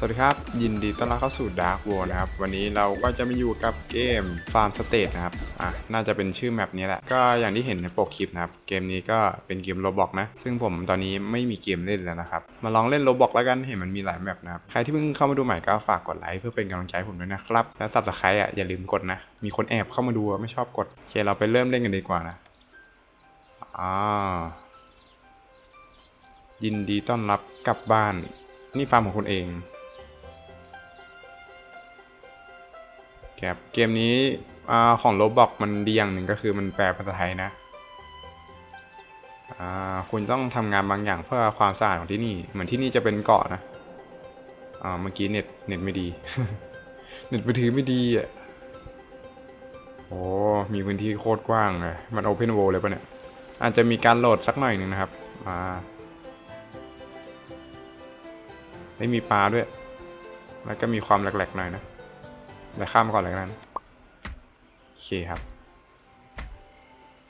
สวัสดีครับ ยินดีต้อนรับเข้าสู่ Dark World นะครับ วันนี้เราก็จะมาอยู่กับเกม Farm State นะครับ อะ น่าจะเป็นชื่อแมปนี้แหละ ก็อย่างที่เห็นในปกคลิปนะครับ เกมนี้ก็เป็นเกมโรบอกนะ ซึ่งผมตอนนี้ไม่มีเกมเล่นแล้วนะครับ มาลองเล่นโรบอกแล้วกันเห็นมันมีหลายแมปนะครับ ใครที่เพิ่งเข้ามาดูใหม่ก็ฝากกดไลค์เพื่อเป็นกำลังใจผมด้วยนะครับ และสับสไครต์อะอย่าลืมกดนะ มีคนแอบเข้ามาดูไม่ชอบกดโอเคเราไปเริ่มเล่นกันดีกว่านะอ่ายินดีต้อนรับกลับบ้าน นี่ฟาร์มของคุณเอง ครับเกมนี้อของโรบอกมันดีอย่างหนึ่งก็คือมันแปลภาษาไทยนะคุณต้องทำงานบางอย่างเพื่อความสะอาดของที่นี่ เหมือนที่นี่จะเป็นเกาะนะอ่าเมื่อกี้เน็ตเน็ตไม่ดี เน็ตมือถือไม่ดีอะโอ้มีพื้นที่โคตรกว้างเลยมันโอเพนโวเลยปะเนี่ย อาจจะมีการโหลดสักหน่อยหนึ่งนะครับอ่าไม่มีปลาด้วย แล้วก็มีความแหลกๆหน่อยนะ เดี๋ยวข้ามก่อนเลยกันโอเคครับ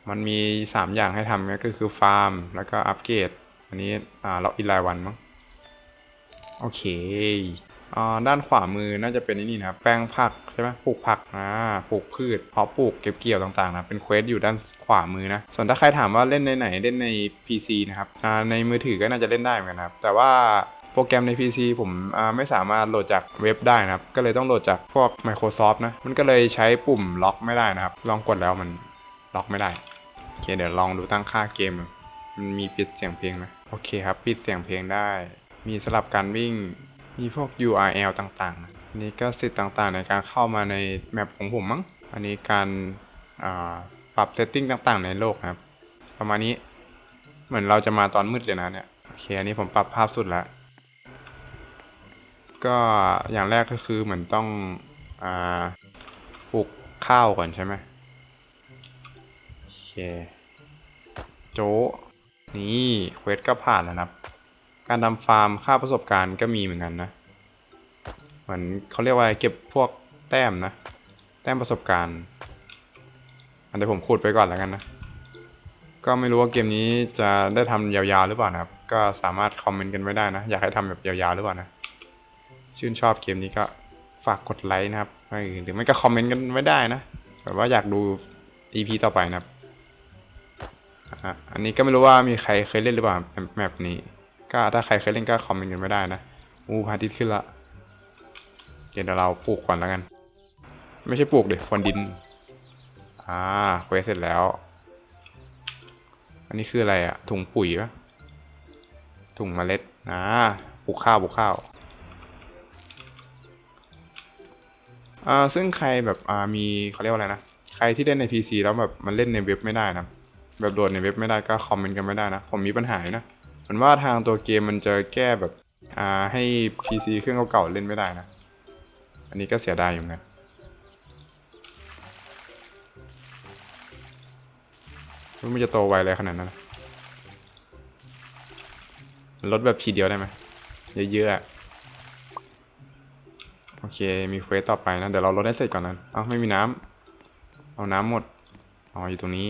มันมีสามอย่างให้ทำก็คือฟาร์ม แล้วก็อัปเกรด อันนี้อ่าล็อกอินรายวันมั้งโอเคอ่าด้านขวามือน่าจะเป็นนี่นะแปลงผักใช่ไหมปลูกผักอ่าปลูกพืชเพาะปลูกเก็บเกี่ยวต่างๆนะเป็นเควสอยู่ด้านขวามือนะส่วนถ้าใครถามว่าเล่นในไหนเล่นใน PC นะครับอ่าในมือถือก็น่าจะเล่นได้เหมือนกันนะครับแต่ว่า โปรแกรมใน PC ผมไม่สามารถโหลดจากเว็บได้นะครับ ก็เลยต้องโหลดจากพวก Microsoft นะ มันก็เลยใช้ปุ่มล็อกไม่ได้นะครับ ลองกดแล้วมันล็อกไม่ได้ โอเค เดี๋ยวลองดูตั้งค่าเกม มันมีปิดเสียงเพลงไหมโอเคครับ ปิดเสียงเพลงได้ มีสลับการวิ่ง มีพวก URL ต่างๆ นี่ก็สิทธิ์ต่างๆ ในการเข้ามาในแมปของผมมั้ง อันนี้การปรับเซตติ้งต่างๆ ในโลกครับ ประมาณนี้ เหมือนเราจะมาตอนมืดเลยนะเนี่ย โอเค อันนี้ผมปรับภาพสุดแล้ว ก็อย่างแรกก็คือเหมือนต้องอ่าปลูกข้าวก่อนใช่ไหมโอเค โจนี่เควสก็ผ่านแล้วนะครับ การทำฟาร์มค่าประสบการณ์ก็มีเหมือนกันนะ เหมือนเขาเรียกว่าเก็บพวกแต้มนะ แต้มประสบการณ์ อันเดี๋ยวผมขุดไปก่อนแล้วกันนะ ก็ไม่รู้ว่าเกมนี้จะได้ทำยาวๆหรือเปล่านะครับ ก็สามารถคอมเมนต์กันไว้ได้นะ อยากให้ทำแบบยาวๆหรือเปล่านะ ชื่นชอบเกมนี้ก็ฝากกดไลค์นะครับหรือไม่ก็คอมเมนต์กันไว้ได้นะแบบว่าอยากดู EP ต่อไปนะครับอันนี้ก็ไม่รู้ว่ามีใครเคยเล่นหรือเปล่าแมปนี้ ก็ถ้าใครเคยเล่นก็คอมเมนต์กันไม่ได้นะ อู้พาทิตขึ้นละเดี๋ยวเราปลูกก่อนแล้วกัน ไม่ใช่ปลูกเด็กฟอนดิน อ่าเควสเสร็จแล้ว อันนี้คืออะไรอะถุงปุ๋ยปะถุงเมล็ด อ่า ปลูกข้าว ปลูกข้าว อ่าซึ่งใครแบบอ่ามีเขาเรียกว่าอะไรนะใครที่เล่นใน PC แล้วแบบมันเล่นในเว็บไม่ได้นะแบบโดดในเว็บไม่ได้ก็คอมเมนต์กันไม่ได้นะผมมีปัญหาอยู่นะเหมือนว่าทางตัวเกมมันจะแก้แบบอ่าให้ PC เครื่องเก่าๆเล่นไม่ได้นะ อันนี้ก็เสียดายอยู่เหมือนกันมันจะโตไวอะไรขนาดนั้นลดแบบทีเดียวได้ไหมเยอะๆอะ โอเค มีเควสต่อไปนะ เดี๋ยวเราลดให้เสร็จก่อนนั้นเอ้าไม่มีน้ำ เอาน้ำหมด อ๋อ อยู่ตรงนี้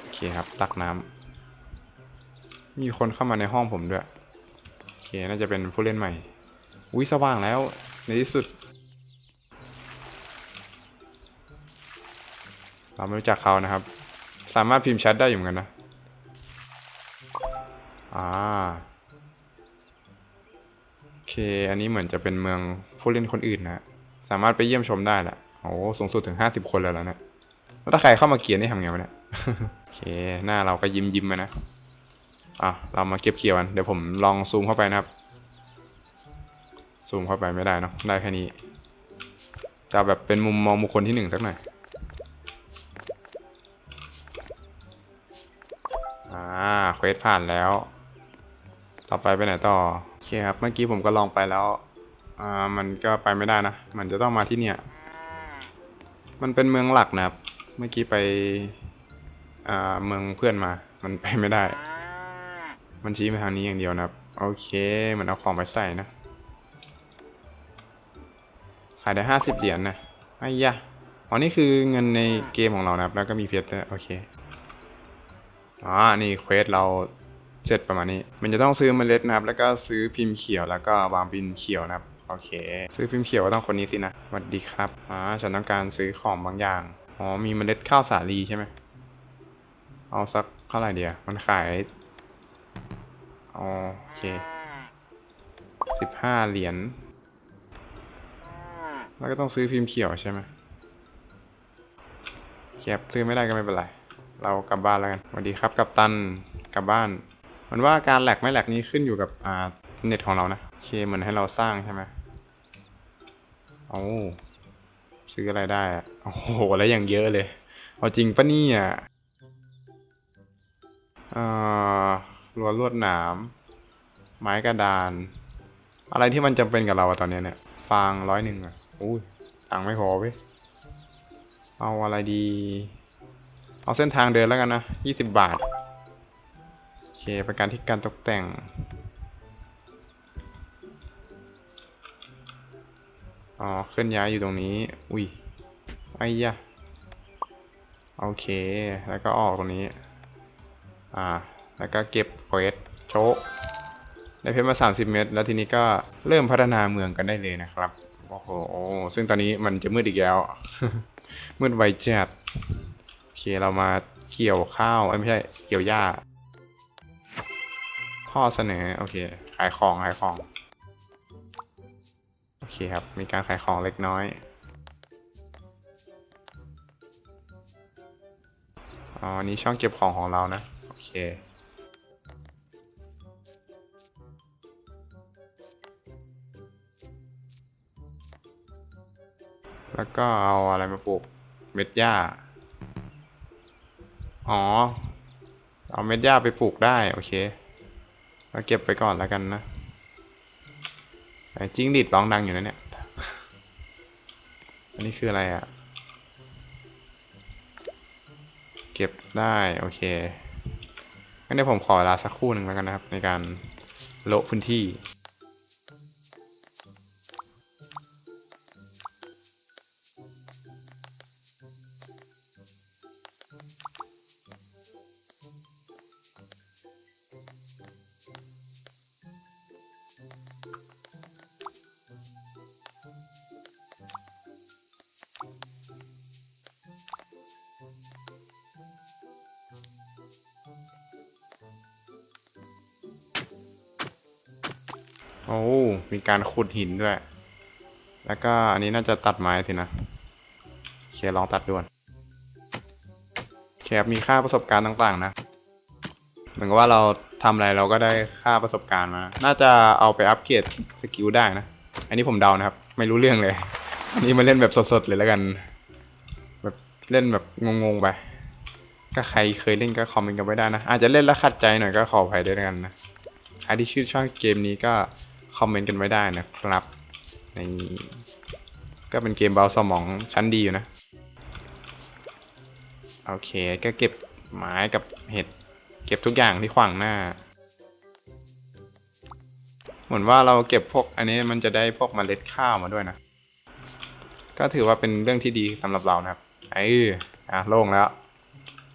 โอเคครับ ตักน้ำ มีคนเข้ามาในห้องผมด้วย โอเค น่าจะเป็นผู้เล่นใหม่ อุ้ยสว่างแล้ว ในที่สุด เราไม่รู้จักเขานะครับ สามารถพิมพ์แชทได้อยู่เหมือนกันนะ อ่า อเคอันนี้เหมือนจะเป็นเมืองผู้เล่นคนอื่นนะ สามารถไปเยี่ยมชมได้แหละโอ้สูงสุดถึงห้าสิบคนเลยแล้วนะแล้วถ้าใครเข้ามาเกียร์นี่ทำไงวะเนี่ยโอเค หน้าเราก็ยิ้มยิ้มๆมานะอะเรามาเก็บเกี่ยวกัน เดี๋ยวผมลองซูมเข้าไปนะครับ ซูมเข้าไปไม่ได้เนอะได้แค่นี้ จะแบบเป็นมุมมองบุคคลที่หนึ่งสักหน่อย อ่า เควสผ่านแล้ว ต่อไปไปไหนต่อ คครับ เมื่อกี้ผมก็ลองไปแล้ว อ่า มันก็ไปไม่ได้นะ มันจะต้องมาที่เนี่ย มันเป็นเมืองหลักนะครับ เมื่อกี้ไป อ่า เมืองเพื่อนมา มันไปไม่ได้ มันชี้ไปทางนี้อย่างเดียวนะครับ โอเคเหมือนเอาของไปใส่นะ ขายได้ห้าสิบเหรียญนะไอ้ยะอ๋อนี่คือเงินในเกมของเรานะครับ แล้วก็มีเพชรด้วย โอเค อ๋อ นี่เควสเรา เสร็จประมาณนี้ มันจะต้องซื้อเมล็ดนะครับ แล้วก็ซื้อพิมพ์เขียวแล้วก็วางพิมพ์เขียวนะครับ โอเค ซื้อพิมพ์เขียวก็ต้องคนนี้สินะสวัสดีครับอ่าฉันต้องการซื้อของบางอย่างอ๋อมีเมล็ดข้าวสาลีใช่ไหมเอาสักเท่าไหร่เดียวมันขายอ๋อโอเคสิบห้าเหรียญแล้วก็ต้องซื้อพิมพ์เขียวใช่ไหมแคบซื้อไม่ได้ก็ไม่เป็นไร เรากลับบ้านแล้วกันสวัสดีครับกัปตันกลับบ้าน มันว่าการแหลกไม่แหลกนี้ขึ้นอยู่กับอ่าเน็ตของเรานะโอเคเหมือนให้เราสร้างใช่ไหมโอ้ซื้ออะไรได้โอ้โหแล้วอย่างเยอะเลยเอาจริงปะเนี่ยอ่อรั้วลวดหนาม ไม้กระดาน อะไรที่มันจำเป็นกับเราตอนนี้เนี่ย ฟางร้อยหนึ่งอะอุ้ยตังไม่พอเว้ยเอาอะไรดี เอาเส้นทางเดินแล้วกันนะยี่สิบบาท ประกันที่การตกแต่ง อ๋อ เคลื่อนย้ายอยู่ตรงนี้ อุ้ย ไอ้ยะ โอเค แล้วก็ออกตรงนี้ อ่า แล้วก็เก็บเควสโชะได้เพชรมา 30 เม็ดแล้วทีนี้ก็เริ่มพัฒนาเมืองกันได้เลยนะครับ โอ้โห ซึ่งตอนนี้มันจะมืดอีกแล้ว มืดไวจัดโอเค เรามาเกี่ยวข้าวไม่ใช่ เกี่ยวหญ้า ข้อเสนอ โอเค ขายของขายของ โอเคครับ มีการขายของเล็กน้อยอ๋อนี่ช่องเก็บของของเรานะ โอเคแล้วก็เอาอะไรมาปลูกเม็ดหญ้า อ๋อ เอาเม็ดหญ้าไปปลูกได้ โอเค เราเก็บไปก่อนแล้วกันนะจิ้งหรีดร้องดังอยู่นะเนี่ย อันนี้คืออะไรอะ่ะ เก็บได้ โอเคงั้นเดี๋ยวผมขอเวลาสักครู่หนึ่งแล้วกันนะครับ ในการโละพื้นที่ การขุดหินด้วย แล้วก็อันนี้น่าจะตัดไม้สินะเคลองตัดด่วนเคครับมีค่าประสบการณ์ต่างๆ นะเหมือนกับว่าเราทำอะไรเราก็ได้ค่าประสบการณ์มา น่าจะเอาไปอัปเกรดสกิลได้นะ อันนี้ผมเดานะครับ ไม่รู้เรื่องเลย อันนี้มาเล่นแบบสดๆเลยแล้วกัน แบบเล่นแบบงงๆไปก็ใครเคยเล่นก็คอมเมนต์กันไว้ได้นะ อาจจะเล่นแล้วขัดใจหน่อยก็ขออภัยด้วยล้วกันนะใครที่ชื่นชอบเกมนี้ก็ คอมเมนต์กันไว้ได้นะครับในก็เป็นเกมเบาสมองชั้นดีอยู่นะ โอเคก็เก็บไม้กับเห็ด เก็บทุกอย่างที่ขวางหน้า เหมือนว่าเราเก็บพวกอันนี้มันจะได้พวกเมล็ดข้าวมาด้วยนะ ก็ถือว่าเป็นเรื่องที่ดีสำหรับเรานะครับไอ้อะโล่งแล้ว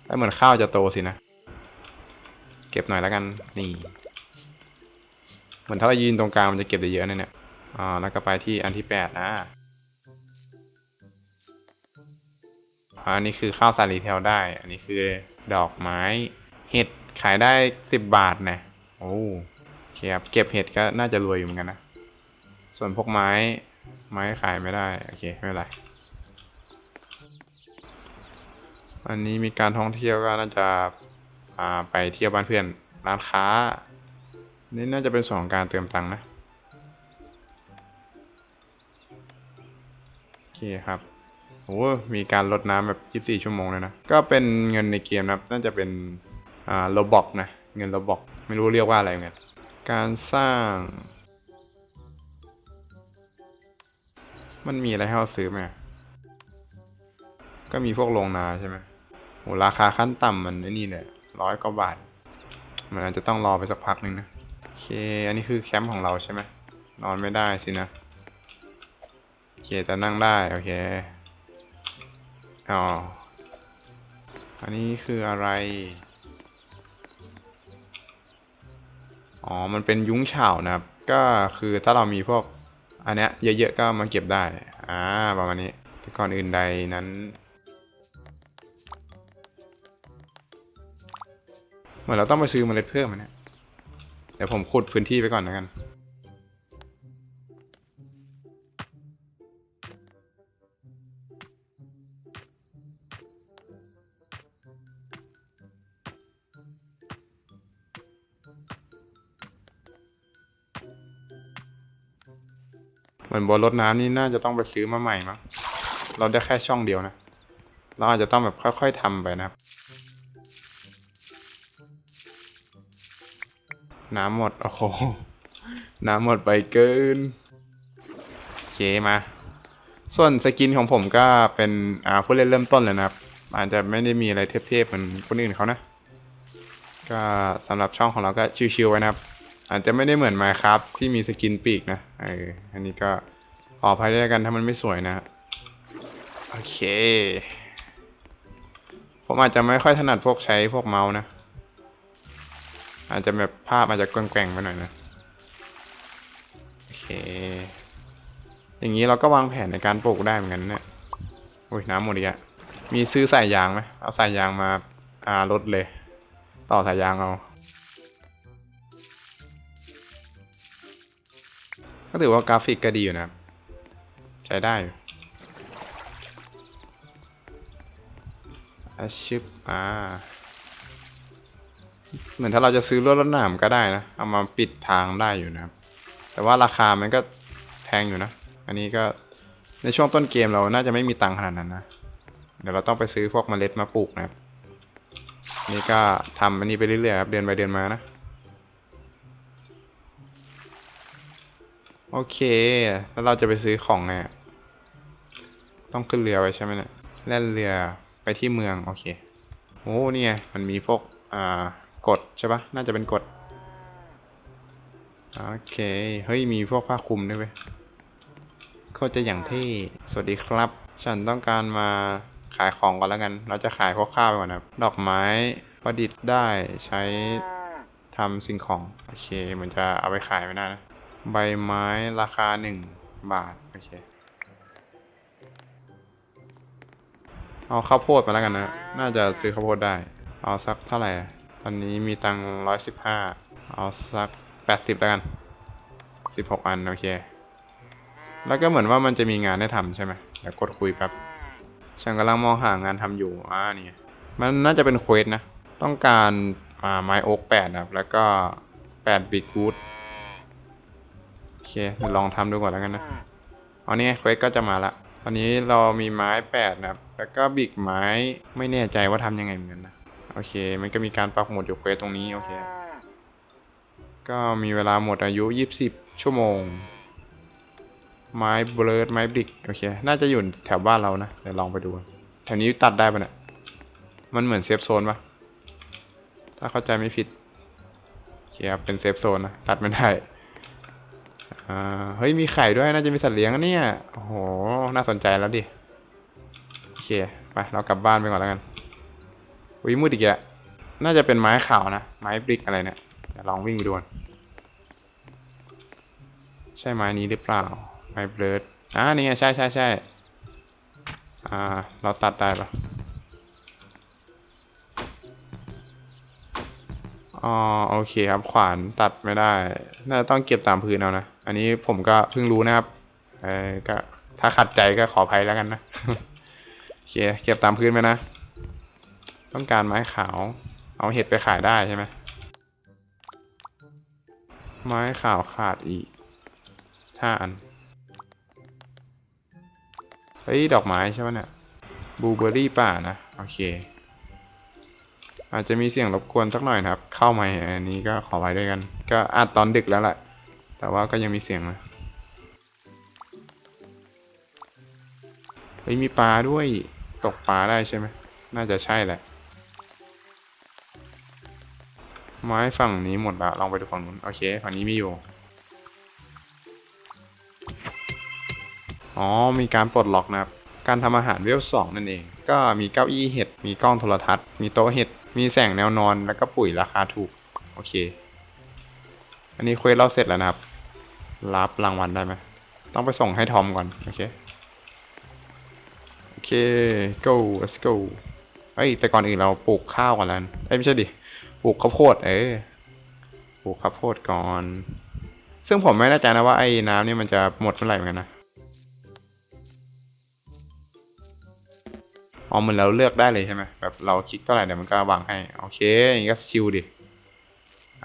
แล้วเหมือนข้าวจะโตสินะ เก็บหน่อยแล้วกันนี่ เหมือนถ้าเรายืนตรงกลางมันจะเก็บได้เยอะนะเนี่ยอ่าแล้วก็ไปที่อันที่แปดนะอ่าอันนี้คือข้าวสาลีเทลได้ อันนี้คือดอกไม้ เห็ดขายได้สิบบาทนะโอ้โอเคครับเก็บเห็ดก็น่าจะรวยอยู่เหมือนกันนะ ส่วนพวกไม้ไม้ขายไม่ได้ โอเคไม่เป็นไร อันนี้มีการท่องเที่ยวก็น่าจะอ่าไปเที่ยวบ้านเพื่อนร้านค้า นี่น่าจะเป็นสองการเติมตังค์นะ โอเคครับโอ้มีการลดน้ำแบบ 24 ชั่วโมงเลยนะ ก็เป็นเงินในเกมนะน่าจะเป็น อ่าโลบอกนะ เงินโลบอก ไม่รู้เรียกว่าอะไรเหมือนการสร้าง มันมีอะไรให้เราซื้อไหม ก็มีพวกโรงนาใช่ไหมโหราคาขั้นต่ำมันไอ้นี่เลยร้อยกว่าบาท มันอาจจะต้องรอไปสักพักหนึ่งนะ เค อันนี้คือแคมป์ของเราใช่ไหมนอนไม่ได้สินะ โอเคแต่นั่งได้ โอเค อ๋อ อันนี้คืออะไร อ๋อ มันเป็นยุ้งฉ่าวนะครับ ก็คือถ้าเรามีพวก อันเนี้ยเยอะๆก็มาเก็บได้ อ่า ประมาณนี้ แต่ก่อนอื่นใดนั้น เหมือนเราต้องไปซื้อมเมล็ดเพิ่มอันเนี้ย เดี๋ยวผมขุดพื้นที่ไปก่อนแล้วกันเหมือนบนรถน้ำนี่น่าจะต้องไปซื้อมาใหม่มั้ง เราได้แค่ช่องเดียวนะ เราอาจจะต้องแบบค่อย ๆทำไปนะครับ น้ำหมด โอ้โห น้ำหมดไปเกินโอเคมา ส่วนสกินของผมก็เป็นอ่าผู้เล่นเริ่มต้นเลยนะครับ อาจจะไม่ได้มีอะไรเทพๆเหมือนคนอื่นเขานะ ก็สำหรับช่องของเราก็ชิวๆไว้นะครับ อาจจะไม่ได้เหมือน Minecraft ที่มีสกินปีกนะเอออันนี้ก็ขออภัยด้วยกันถ้ามันไม่สวยนะโอเค ผมอาจจะไม่ค่อยถนัดพวกใช้พวกเมาส์นะ อาจจะแบบภาพอาจจะแกว่งๆไปหน่อยนะโอเค อย่างนี้เราก็วางแผนในการปลูกได้เหมือนกันเนี่ยโอ้ยน้ำหมดอีกอะมีซื้อสายยางไหมเอาสายยางมาอ่าลดเลย ต่อสายยางเอาก็ถือว่ากราฟิกก็ดีอยู่นะใช้ได้อยู่อาชิปอ่า เหมือนถ้าเราจะซื้อรถรถหนามก็ได้นะ เอามาปิดทางได้อยู่นะครับ แต่ว่าราคามันก็แพงอยู่นะ อันนี้ก็ในช่วงต้นเกมเราน่าจะไม่มีตังค์ขนาดนั้นนะ เดี๋ยวเราต้องไปซื้อพวกเมล็ดมาปลูกนะครับ นี่ก็ทำอันนี้ไปเรื่อยๆครับ เดือนไปเดือนมานะ โอเค แล้วเราจะไปซื้อของไง ต้องขึ้นเรือไปใช่ไหมเนี่ยแล่นเรือไปที่เมือง โอเค โอ้เนี่ยมันมีพวก อ่า กฎใช่ปะน่าจะเป็นกฎโอเค เฮ้ย มีพวกผ้าคลุมด้วยเว้ยเขาจะอย่างเท่สวัสดีครับ ฉันต้องการมาขายของก่อนแล้วกัน เราจะขายพวกข้าวไปก่อนนะครับ ดอกไม้ประดิษฐ์ได้ใช้ทำสิ่งของ โอเค เหมือนจะเอาไปขายไม่ได้นะ ใบไม้ราคาหนึ่งบาท โอเค เอาข้าวโพดมาแล้วกันนะ น่าจะซื้อข้าวโพดได้ เอาสักเท่าไหร่ อะตอนนี้มีตังร้อยสิบห้าเอาสักแปดสิบแล้วกันสิบหกอัน โอเค แล้วก็เหมือนว่ามันจะมีงานให้ทำใช่ไหมเดี๋ยวกดคุยแป๊บฉันกำลังมองหางานทำอยู่อ่านี่มันน่าจะเป็นเควสนะ ต้องการอ่าไม้โอ๊กแปดนะครับ แล้วก็แปดบิ๊กวูดโอเคเดี๋ยวลองทำดูก่อนแล้วกันนะเอานี่ไงเควสก็จะมาละตอนนี้เรามีไม้แปดนะครับ แล้วก็บิ๊กไม้ไม่แน่ใจว่าทำยังไงเหมือนกันนะ โอเค มันก็มีการปรับโหมดอยู่เควสตรงนี้ โอเค ก็มีเวลาหมดอายุยี่สิบชั่วโมง ไม้เบลดไม้บริก โอเค น่าจะอยู่แถวบ้านเรานะ เดี๋ยวลองไปดูกันแถวนี้ตัดได้ปะเนี่ย มันเหมือนเซฟโซนปะถ้าเข้าใจไม่ผิด โอเคครับ เป็นเซฟโซนนะ ตัดไม่ได้ อ่า เฮ้ย มีไข่ด้วย น่าจะมีสัตว์เลี้ยงนะเนี่ย โอ้โห น่าสนใจแล้วดิ โอเค ไป เรากลับบ้านไปก่อนแล้วกัน อุ้ยมืดอีกแล้วน่าจะเป็นไม้ขาวนะ ไม้บริกอะไรเนี่ยเดี๋ยวลองวิ่งไปดูนใช่ไม้นี้หรือเปล่า ไม้เบลดอ่านี่ไงใช่ใช่ใช่อ่า เราตัดได้ปะอ๋อโอเคครับขวานตัดไม่ได้ น่าจะต้องเก็บตามพื้นเอานะ อันนี้ผมก็เพิ่งรู้นะครับ เออก็ถ้าขัดใจก็ขออภัยแล้วกันนะ โอเค เก็บตามพื้นไปนะ ต้องการไม้ขาว เอาเห็ดไปขายได้ใช่ไหมไม้ขาวขาดอีกห้าอันเฮ้ยดอกไม้ใช่ไหมเนี่ยบลูเบอร์รี่ป่านะโอเค อาจจะมีเสียงรบกวนสักหน่อยนะครับ เข้ามาอันนี้ก็ขอไว้ด้วยกัน ก็อัดตอนดึกแล้วแหละแต่ว่าก็ยังมีเสียงนะเฮ้ยมีปลาด้วยตกปลาได้ใช่ไหมน่าจะใช่แหละ ไม้ฝั่งนี้หมดละลองไปดูฝั่งนู้นโอเค ฝั่งนี้มีอยู่ อ๋อ มีการปลดล็อกนะครับ การทำอาหารเวลสองนั่นเอง ก็มีเก้าอี้เห็ด มีกล้องโทรทัศน์ มีโต๊ะเห็ด มีแสงแนวนอน แล้วก็ปุ๋ยราคาถูก โอเค อันนี้เควสเราเสร็จแล้วนะครับ รับรางวัลได้ไหม ต้องไปส่งให้ทอมก่อน โอเค โอเค go let's go เอ้ยแต่ก่อนอื่นเราปลูกข้าวก่อนแล้วกันเอ้ยไม่ใช่ดิ ปลูกข้าวโพดเอ้ยปลูกข้าวโพดก่อน ซึ่งผมไม่แน่ใจนะว่าไอ้น้ำนี่มันจะหมดเมื่อไหร่เหมือนกันนะอ๋อเหมือนเราเลือกได้เลยใช่ไหมแบบเราคลิกเท่าไหร่เดี๋ยวมันก็วางให้โอเคอย่างนี้ก็ชิลดิ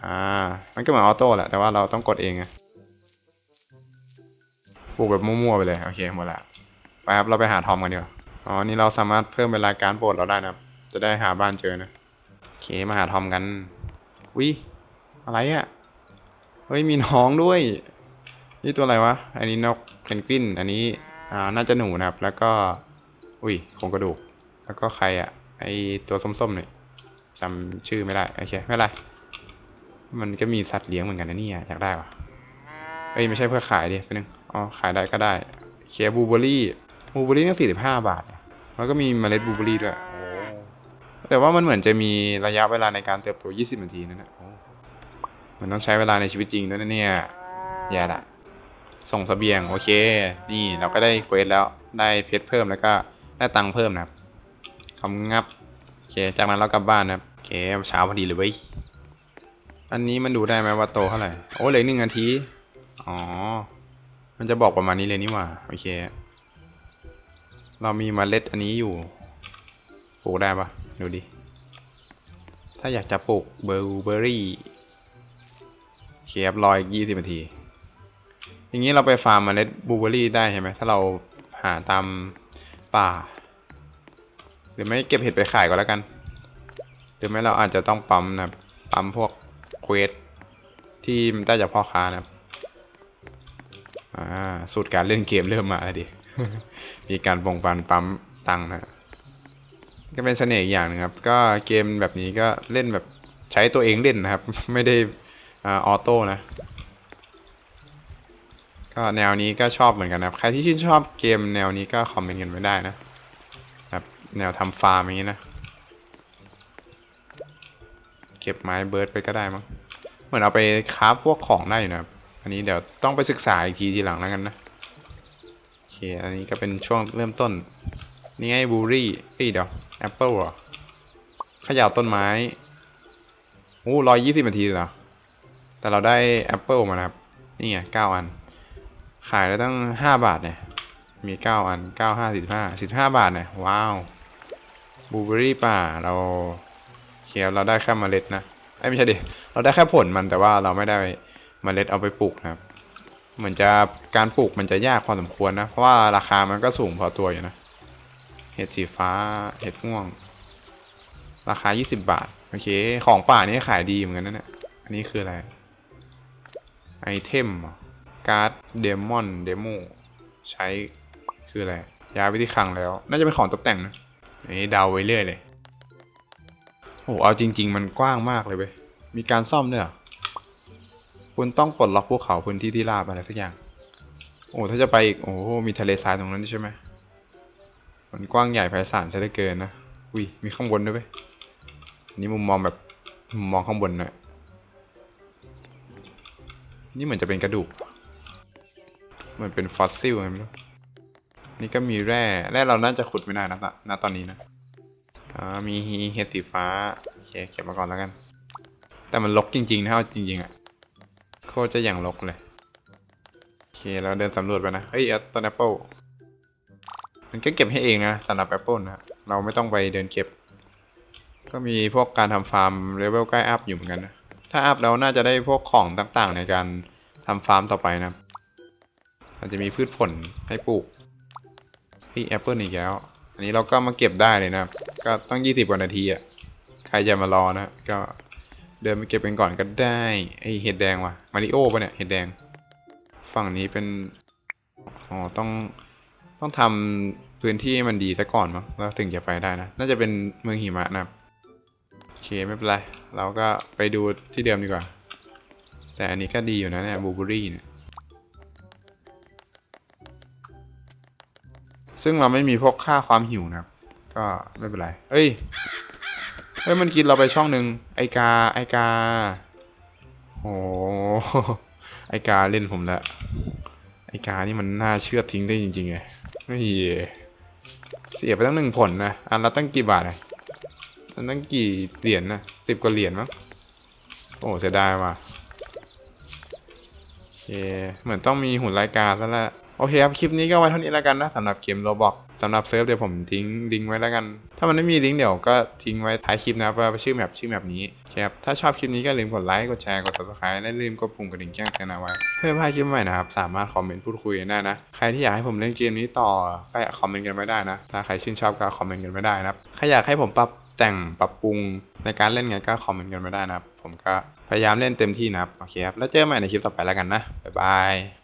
อ่า มันก็เหมือนออโต้แหละแต่ว่าเราต้องกดเองไงปลูกแบบมั่วๆไปเลยโอเคหมดละไปครับเราไปหาทอมกันดีกว่าอ๋อนี่เราสามารถเพิ่มเวลาการโปรดเราได้นะจะได้หาบ้านเจอนะ เคมาหาทอมกันวิอะไรอะ่ะ เฮ้ยมีน้องด้วย นี่ตัวอะไรวะ อันนี้นกเพนกวิน อันนี้ อ่า น่าจะหนูนะครับ แล้วก็ อุ้ยโครงกระดูก แล้วก็ใครอะ่ะ ไอตัวส้มๆเนี่ยจำชื่อไม่ได้ โอเค ไม่เป็นไร มันก็มีสัตว์เลี้ยงเหมือนกันนะเนี่ยอยากได้ปะเอ้ยไม่ใช่เพื่อขายดิไปบนึงอ๋อขายได้ก็ได้ เคบูเบอรี่บูเบอรี่นี่สี่สิบห้าบาท แล้วก็มีเมล็ดบูเบอรี่ด้วย แต่ว่ามันเหมือนจะมีระยะเวลาในการเติบโตยี่สิบนาทีนั่นแหละโอ้มันต้องใช้เวลาในชีวิตจริงด้วยนะเนี่ยแย่ละส่งเสบียงโอเค นี่เราก็ได้เควสแล้ว ได้เพชรเพิ่มแล้วก็ได้ตังค์เพิ่มนะครับคำงับโอเค จากนั้นเรากลับบ้านนะครับโอเคเช้าพอดีเลยเว้ย อันนี้มันดูได้ไหมว่าโตเท่าไหร่ โอ้เหลืออกหนึ่งนาที อ๋อ มันจะบอกประมาณนี้เลยนี่หว่า โอเค เรามีเมล็ดอันนี้อยู่ ปลูกได้ปะ ดูดิ ถ้าอยากจะปลูกเบอร์เบอรี่เคฟรอยยี่สิบนาที อย่างนี้เราไปฟาร์มเมล็ดบลูเบอรี่ได้ใช่ไหมถ้าเราหาตามป่า หรือไม่เก็บเห็ดไปขายก็แล้วกัน หรือไม่เราอาจจะต้องปั๊มนะปั๊มพวกเควสที่มันได้จากพ่อค้านะครับอ่าสูตรการเล่นเกมเริ่มมาแล้วดิ มีการปงปันปั๊มตังค์นะ ก็เป็นเสน่ห์อีกอย่างหนึงครับ ก็เกมแบบนี้ก็เล่นแบบใช้ตัวเองเล่นนะครับ ไม่ได้อ่าออโต้นะ ก็แนวนี้ก็ชอบเหมือนกันนะครับ ใครที่ชื่นชอบเกมแนวนี้ก็คอมเมนต์กันไว้ได้นะครับแนวทำฟาร์มอย่างนี้นะ เก็บไม้เบิร์ดไปก็ได้มั้ง เหมือนเอาไปคราฟพวกของได้อยู่นะครับ อันนี้เดี๋ยวต้องไปศึกษาอีกทีทีหลังแล้วกันนะ โอเค อันนี้ก็เป็นช่วงเริ่มต้น นี่ไงบูรี่เอ้ยเดี๋ยวแอปเปิลเหรอขย่าต้นไม้โอ้ร้อยยี่สิบนาทีเหรอแต่เราได้แอปเปิลมานะครับ นี่ไงเก้าอัน ขายได้ตั้งห้าบาทเนี่ย มีเก้าอันเก้าห้าสิบห้าสิบห้าบาทเนี่ย ว้าวบูเบอรี่ป่าเราเคียวเราได้แค่เมล็ดนะไอ้ไม่ใช่ดิเราได้แค่ผลมันแต่ว่าเราไม่ได้เมล็ดเอาไปปลูกนะครับ เหมือนจะการปลูกมันจะยากพอสมควรนะ เพราะว่าราคามันก็สูงพอตัวอยู่นะ เห็ดสีฟ้า เห็ดม่วง ราคา 20 บาท โอเค ของป่านี่ขายดีเหมือนกันนะเนี่ย อันนี้คืออะไร ไอเทมการ์ดเดมอนเดโมใช้คืออะไร ย้ายไปที่คลังแล้ว น่าจะเป็นของตกแต่งนะอันนี้เดาไว้เรื่อยเลย โอ้เอาจริง ๆ มันกว้างมากเลยเว้ย มีการซ่อมด้วยคุณต้องปลดล็อกภูเขาพื้นที่ที่ราบอะไรสักอย่าง โอ้ ถ้าจะไปอีก โอ้ มีทะเลทรายตรงนั้นใช่ไหม มันกว้างใหญ่ไพศาลซะเหลือเกินนะอุ้ยมีข้างบนด้วยเว้ยอันนี่มุมมองแบบมุมมองข้างบนหน่อยนี่เหมือนจะเป็นกระดูกเหมือนเป็นฟอสซิลไงไม่รู้นี่ก็มีแร่แร่เราน่าจะขุดไม่ได้นะณตอนนี้นะอ่ามีเห็ดสีฟ้าโอเคเก็บมาก่อนแล้วกัน แต่มันลกจริงๆนะเอาจริงๆอะ่ะโคตรจะอย่างลกเลยโอเคเราเดินสำรวจไปนะเฮ้ยต้นแอปเปิล มันก็เก็บให้เองนะสำหรับแอปเปิลนะเราไม่ต้องไปเดินเก็บ ก็มีพวกการทำฟาร์มเลเวลใกล้อัพอยู่เหมือนกันนะถ้าอัพแล้วน่าจะได้พวกของต่างๆ ในการทำฟาร์มต่อไปนะอาจจะมีพืชผลให้ปลูกที่แอปเปิลอีกแล้ว อันนี้เราก็มาเก็บได้เลยนะก็ต้องยี่สิบกว่านาทีอะใครจะมารอนะก็เดินไปเก็บเป็นก่อนก็ได้ไอเห็ดแดงว่ะมาริโอปะเนี่ยเห็ดแดง ฝั่งนี้เป็นอ๋อต้อง ต้องทำพื้นที่มันดีซะก่อนมั้งแล้วถึงจะไปได้นะ น่าจะเป็นเมืองหิมะนะครับโอเคไม่เป็นไร เราก็ไปดูที่เดิมดีกว่า แต่อันนี้ก็ดีอยู่นะเนี่ยบูเบอรี่เนี่ยซึ่งเราไม่มีพวกค่าความหิวนะครับ ก็ไม่เป็นไร เอ้ยเฮ้ยมันกินเราไปช่องหนึ่งไอกาไอกาโอ้ไอกาเล่นผมละ ไอกานี่มันน่าเชื่อทิ้งได้จริงๆเลยเฮ้ยเสียไปตั้งหนึ่งผลนะอันละตั้งกี่บาทอะอันตั้งกี่เหรียญนะสิบกว่าเหรียญมั้งโอ้เสียดายว่ะโอเคเหมือนต้องมีหุ่นรายการแล้วแหละโอเคครับ คลิปนี้ก็ไว้เท่านี้แล้วกันนะสำหรับเกมโรบอก สำหรับเซิร์ฟเดี๋ยวผมทิ้งลิงก์ไว้แล้วกัน ถ้ามันไม่มีลิงก์เดี๋ยวก็ทิ้งไว้ท้ายคลิปนะครับว่าชื่อแมปชื่อแมปนี้ครับถ้าชอบคลิปนี้ก็อย่าลืมกดไลค์ กดแชร์ กด subscribe และลืมกดปุ่มกระดิ่งแจ้งเตือนเอาไว้เพื่อไม่ให้คลิปใหม่นะครับ สามารถคอมเมนต์พูดคุยกันได้นะ ใครที่อยากให้ผมเล่นเกมนี้ต่อก็อยากคอมเมนต์กันไว้ได้นะ ถ้าใครชื่นชอบก็คอมเมนต์กันไว้ได้นะครับ ใครอยากให้ผมปรับแต่งปรับปรุงในการเล่นไงก็คอมเมนต์กันไว้ได้นะครับ ผมก็พยายามเล่นเต็มที่นะครับ โอเคครับ แล้วเจอกันใหม่ในคลิปต่อไปแล้วกันนะ บ๊ายบาย